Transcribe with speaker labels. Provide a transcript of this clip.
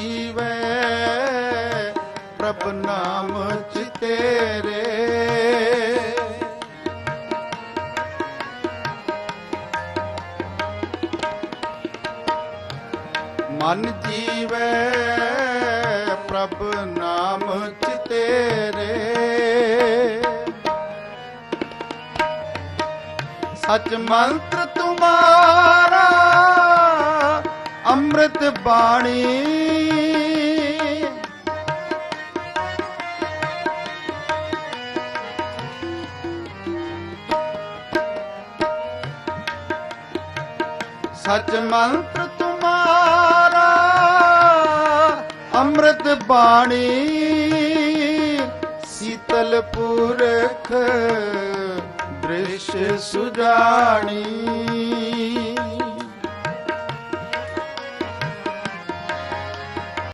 Speaker 1: ਜੀਵੈ ਪ੍ਰਭ ਨਾਮ ਚ ਚਿਤੇਰੇ ਮਨ ਜੀਵੈ ਪ੍ਰਭ ਨਾਮ ਚ ਚਿਤੇਰੇ ਸਚ ਮੰਤਰ ਤੁਮਾਰਾ ਅੰਮ੍ਰਿਤ ਬਾਣੀ। ਸਚ ਮੰਤਰ ਤੁਮਾਰਾ ਅੰਮ੍ਰਿਤ ਬਾਣੀ ਸੀਤਲ ਪੁਰਖ ਦ੍ਰਿਸ਼ ਸੁਜਾਣੀ।